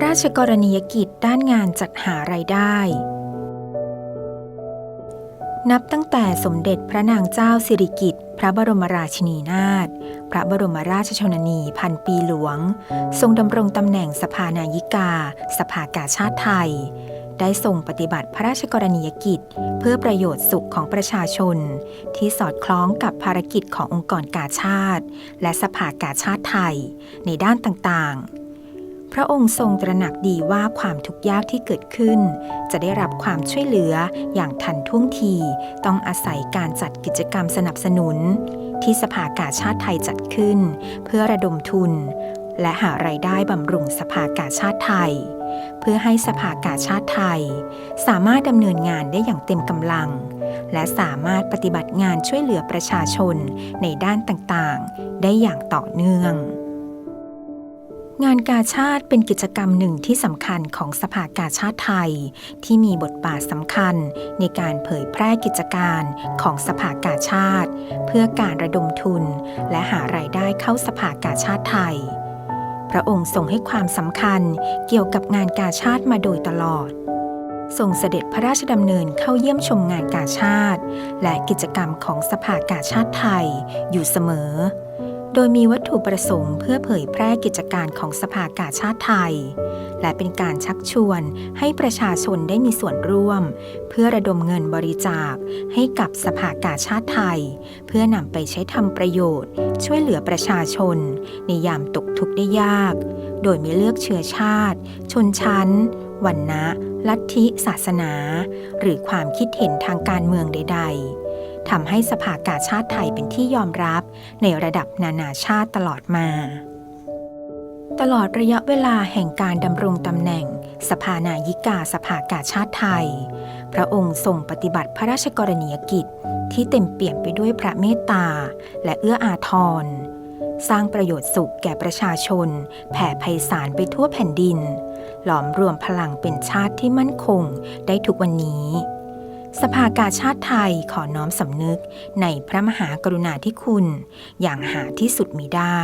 ระราชกรณียกิจด้านงานจัดหารายได้ นับตั้งแต่สมเด็จพระนางเจ้าสิริกิติ์พระบรมราชินีนาถพระบรมราชชนนีพันปีหลวง ทรงดำรงตำแหน่งสภานายิกา สภากาชาติไทย ได้ทรงปฏิบัติพระราชกรณียกิจ เพื่อประโยชน์สุขของประชาชน ที่สอดคล้องกับภารกิจขององค์กรกาชาติ และสภากาชาติไทย ในด้านต่างๆ พระองค์ทรงตระหนักดีว่าความทุกข์ยากที่เกิดขึ้น จะได้รับความช่วยเหลืออย่างทันท่วงที ต้องอาศัยการจัดกิจกรรมสนับสนุน ที่สภากาชาติไทยจัดขึ้น เพื่อระดมทุน และหารายได้บำรุงสภากาชาติไทย เพื่อให้สภากาชาติไทย สามารถดำเนินงานได้อย่างเต็มกำลัง และสามารถปฏิบัติงานช่วยเหลือประชาชนในด้านต่างๆ ได้อย่างต่อเนื่อง งานกาชาติเป็นกิจกรรมหนึ่งที่สำคัญของสภากาชาติไทย ที่มีบทบาทสำคัญในการเผยแพร่กิจการของสภากาชาติ เพื่อการระดมทุน และหารายได้เข้าสภากาชาติไทย พระองค์ทรงให้ความสำคัญเกี่ยวกับงานกาชาติมาโดยตลอดทรงเสด็จพระราชดำเนินเข้าเยี่ยมชมงานกาชาติ และกิจกรรมของสภากาชาติไทยอยู่เสมอ โดยมีวัตถุประสงค์เพื่อเผยแพร่กิจการของสภากาชาติไทย และเป็นการชักชวนให้ประชาชนได้มีส่วนร่วม เพื่อระดมเงินบริจาคให้กับสภากาชาติไทย เพื่อนำไปใช้ทำประโยชน์ ช่วยเหลือประชาชน ในยามตกทุกข์ได้ยาก โดยไม่เลือกเชื้อชาติ ชนชั้นวรรณะ ลัทธิ ศาสนา หรือความคิดเห็นทางการเมืองใด ๆ ทำให้สภากาชาติไทยเป็นที่ยอมรับในระดับนานาชาติตลอดมา ตลอดระยะเวลาแห่งการดำรงตำแหน่ง สภานายิกาสภากาชาติไทย พระองค์ทรงปฏิบัติพระราชกรณียกิจ ที่เต็มเปี่ยมไปด้วยพระเมตตา และเอื้ออาทร สร้างประโยชน์สุขแก่ประชาชน แผ่ไพศาลไปทั่วแผ่นดิน หลอมรวมพลังเป็นชาติที่มั่นคงได้ทุกวันนี้ สภากาชาติไทยขอน้อมสำนึกในพระมหากรุณาธิคุณ อย่างหาที่สุดมิได้